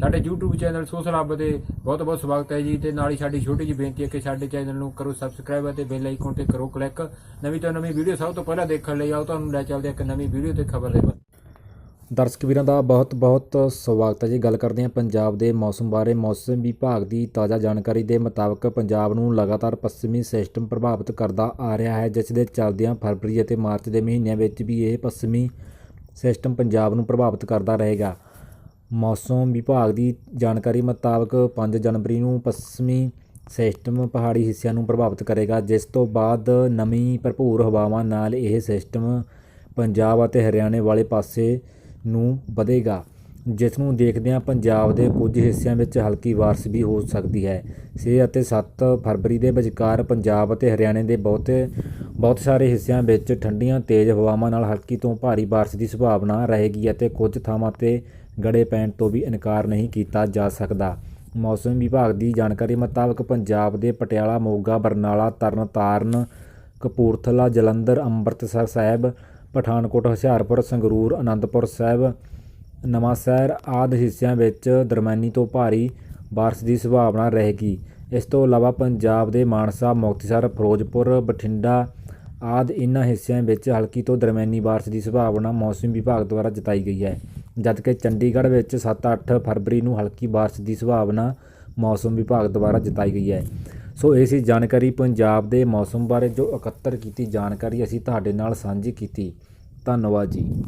ਸਾਡੇ YouTube channel social ਹੱਬ ਦੇ ਬਹੁਤ ਬਹੁਤ ਸਵਾਗਤ ਹੈ ਜੀ ਤੇ ਨਾਲ ਹੀ ਸਾਡੀ ਛੋਟੀ ਜਿਹੀ ਬੇਨਤੀ ਹੈ ਕਿ ਸਾਡੇ ਚੈਨਲ ਨੂੰ ਕਰੋ ਸਬਸਕ੍ਰਾਈਬ ਅਤੇ ਬੈਲ ਆਈਕਨ ਤੇ ਕਰੋ ਕਲਿੱਕ ਨਵੀਂ ਤੋਂ ਨਵੀਂ ਵੀਡੀਓ ਸਭ ਤੋਂ ਪਹਿਲਾਂ ਦੇਖਣ ਲਈ ਆਓ, ਤੁਹਾਨੂੰ ਲੈ ਚੱਲਦੇ ਇੱਕ ਨਵੀਂ ਵੀਡੀਓ ਤੇ ਖਬਰ ਦੇ ਬਾਰੇ ਦਰਸ਼ਕ ਵੀਰਾਂ ਦਾ ਬਹੁਤ-ਬਹੁਤ ਸਵਾਗਤ ਹੈ ਜੀ। ਗੱਲ ਕਰਦੇ ਹਾਂ ਪੰਜਾਬ ਦੇ ਮੌਸਮ ਬਾਰੇ। ਮੌਸਮ ਵਿਭਾਗ ਦੀ ਤਾਜ਼ਾ ਜਾਣਕਾਰੀ ਦੇ ਮੁਤਾਬਕ ਪੰਜਾਬ ਨੂੰ ਲਗਾਤਾਰ ਪੱਛਮੀ ਸਿਸਟਮ ਪ੍ਰਭਾਵਿਤ ਕਰਦਾ ਆ ਰਿਹਾ ਹੈ, ਜਿਸ ਦੇ ਚੱਲਦਿਆਂ ਫਰਵਰੀ ਅਤੇ ਮਾਰਚ ਦੇ ਮਹੀਨਿਆਂ ਵਿੱਚ ਵੀ ਇਹ ਪੱਛਮੀ ਸਿਸਟਮ ਪੰਜਾਬ ਨੂੰ ਪ੍ਰਭਾਵਿਤ ਕਰਦਾ ਰਹੇਗਾ। ਮੌਸਮ ਵਿਭਾਗ ਦੀ ਜਾਣਕਾਰੀ ਮੁਤਾਬਕ 5 ਜਨਵਰੀ ਨੂੰ ਪੱਛਮੀ ਸਿਸਟਮ ਪਹਾੜੀ ਹਿੱਸਿਆਂ ਨੂੰ ਪ੍ਰਭਾਵਿਤ ਕਰੇਗਾ, ਜਿਸ ਤੋਂ ਬਾਅਦ ਨਵੀਂ ਭਰਪੂਰ ਹਵਾਵਾਂ ਨਾਲ ਇਹ ਸਿਸਟਮ ਪੰਜਾਬ ਅਤੇ ਹਰਿਆਣੇ ਵਾਲੇ ਪਾਸੇ ਨੂੰ ਵਧੇਗਾ, ਜਿਸ ਨੂੰ ਦੇਖਦਿਆਂ ਪੰਜਾਬ ਦੇ ਕੁਝ ਹਿੱਸਿਆਂ ਵਿੱਚ ਹਲਕੀ ਬਾਰਿਸ਼ ਵੀ ਹੋ ਸਕਦੀ ਹੈ। 6 ਅਤੇ 7 ਫਰਵਰੀ ਦੇ ਵਿਚਕਾਰ ਪੰਜਾਬ ਅਤੇ ਹਰਿਆਣੇ ਦੇ ਬਹੁਤੇ, ਬਹੁਤ ਸਾਰੇ ਹਿੱਸਿਆਂ ਵਿੱਚ ਠੰਡੀਆਂ ਤੇਜ਼ ਹਵਾਵਾਂ ਨਾਲ ਹਲਕੀ ਤੋਂ ਭਾਰੀ ਬਾਰਿਸ਼ ਦੀ ਸੰਭਾਵਨਾ ਰਹੇਗੀ ਅਤੇ ਕੁਝ ਥਾਵਾਂ ਤੇ ਗੜੇ ਪੈਣ ਤੋਂ ਵੀ ਇਨਕਾਰ ਨਹੀਂ ਕੀਤਾ ਜਾ ਸਕਦਾ। ਮੌਸਮ ਵਿਭਾਗ ਦੀ ਜਾਣਕਾਰੀ ਮੁਤਾਬਕ ਪੰਜਾਬ ਦੇ ਪਟਿਆਲਾ, ਮੋਗਾ, ਬਰਨਾਲਾ, ਤਰਨਤਾਰਨ, ਕਪੂਰਥਲਾ, ਜਲੰਧਰ, ਅੰਮ੍ਰਿਤਸਰ ਸਾਹਿਬ, ਪਠਾਨਕੋਟ, ਹੁਸ਼ਿਆਰਪੁਰ, ਸੰਗਰੂਰ, ਅਨੰਦਪੁਰ ਸਾਹਿਬ, ਨਵਾਂਸ਼ਹਿਰ ਆਦਿ ਹਿੱਸਿਆਂ ਵਿੱਚ ਦਰਮਿਆਨੀ ਤੋਂ ਭਾਰੀ ਬਾਰਿਸ਼ ਦੀ ਸੰਭਾਵਨਾ ਰਹੇਗੀ। ਇਸ ਤੋਂ ਇਲਾਵਾ ਪੰਜਾਬ ਦੇ ਮਾਨਸਾ, ਮੁਕਤਸਰ, ਫਿਰੋਜ਼ਪੁਰ, ਬਠਿੰਡਾ ਆਦਿ ਇਨ੍ਹਾਂ ਹਿੱਸਿਆਂ ਵਿੱਚ ਹਲਕੀ ਤੋਂ ਦਰਮਿਆਨੀ ਬਾਰਿਸ਼ ਦੀ ਸੰਭਾਵਨਾ ਮੌਸਮ ਵਿਭਾਗ ਦੁਆਰਾ ਜਤਾਈ ਗਈ ਹੈ। ਜਦਕਿ ਚੰਡੀਗੜ੍ਹ ਵਿੱਚ 7-8 ਫਰਵਰੀ ਨੂੰ ਹਲਕੀ ਬਾਰਿਸ਼ ਦੀ ਸੰਭਾਵਨਾ ਮੌਸਮ ਵਿਭਾਗ ਦੁਆਰਾ ਜਤਾਈ ਗਈ ਹੈ। ਸੋ ਇਹ ਸੀ ਜਾਣਕਾਰੀ ਪੰਜਾਬ ਦੇ ਮੌਸਮ ਬਾਰੇ ਜੋ ਇਕੱਤਰ ਕੀਤੀ ਜਾਣਕਾਰੀ ਅਸੀਂ ਤੁਹਾਡੇ ਨਾਲ ਸਾਂਝੀ ਕੀਤੀ। ਧੰਨਵਾਦ ਜੀ।